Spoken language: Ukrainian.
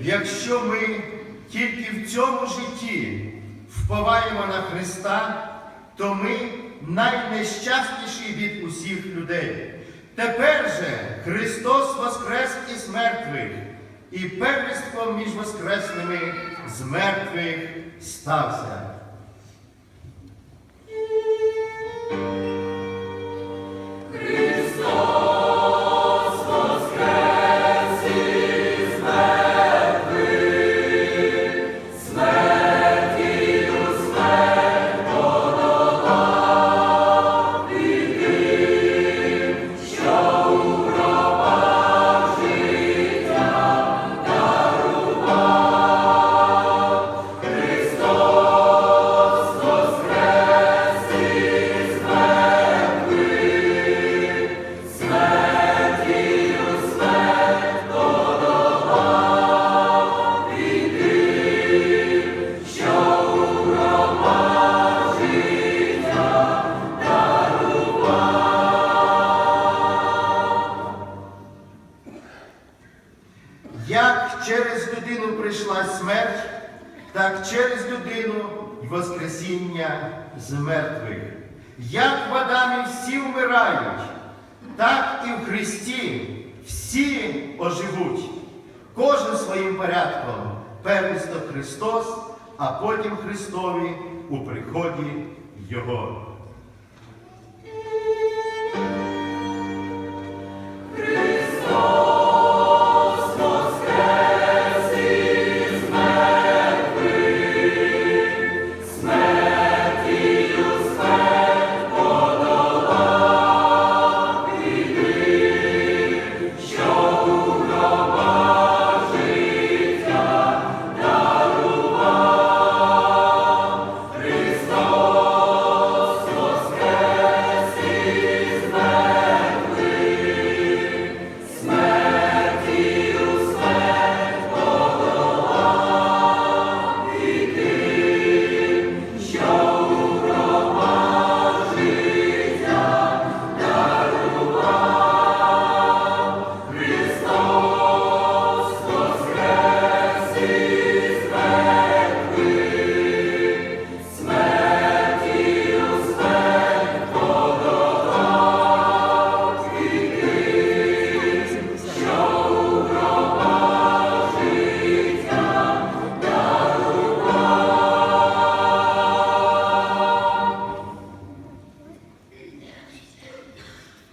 Якщо ми тільки в цьому житті вповаємо на Христа, то ми найнещасніші від усіх людей. Тепер же Христос воскрес із мертвих, і первенством між воскресними з мертвих стався. Як через людину прийшла смерть, так через людину й Воскресіння з мертвих. Як в Адамі всі вмирають, так і в Христі всі оживуть. Кожен своїм порядком. Первісто Христос, а потім Христові у приході Його.